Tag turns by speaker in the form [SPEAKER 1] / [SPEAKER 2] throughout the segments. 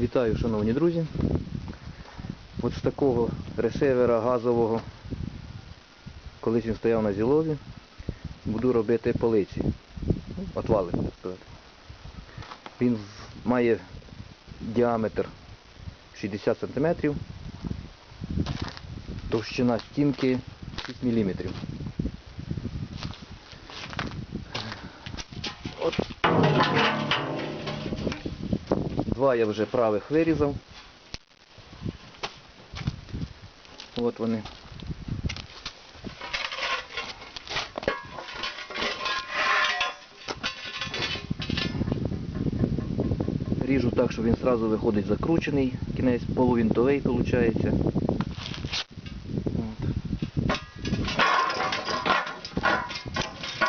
[SPEAKER 1] Вітаю, шановні друзі. От з такого ресивера газового, колись він стояв на зілові, буду робити полиці. Отвали, так сказати. Він має діаметр 60 см, товщина стінки 6 мм. Два я вже правих вирізав. От вони. Ріжу так, щоб він одразу виходить закручений, кінець полувінтовий виходить.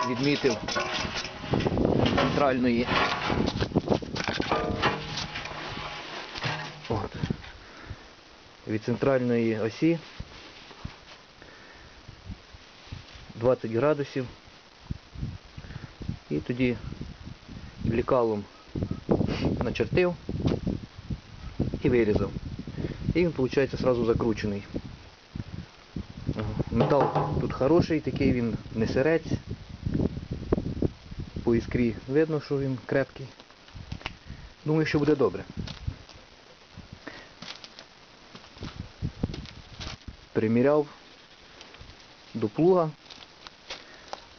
[SPEAKER 1] Відмітив центральної Від центральної осі 20 градусів. І тоді лікалом начертив і вирізав. І він, виходить, одразу закручений. Метал тут хороший, такий він не сирець. По іскрі видно, що він крепкий. Думаю, що буде добре. Приміряв до плуга.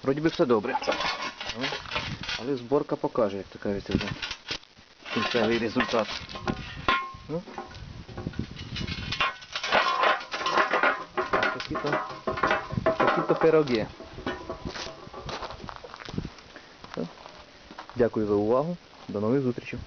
[SPEAKER 1] Вроді би все добре. Але зборка покаже, як то кажеться, вже кінцевий результат. Ну. Такі-то такі-то пироги. Ну, Дякую за увагу. До нових зустрічей.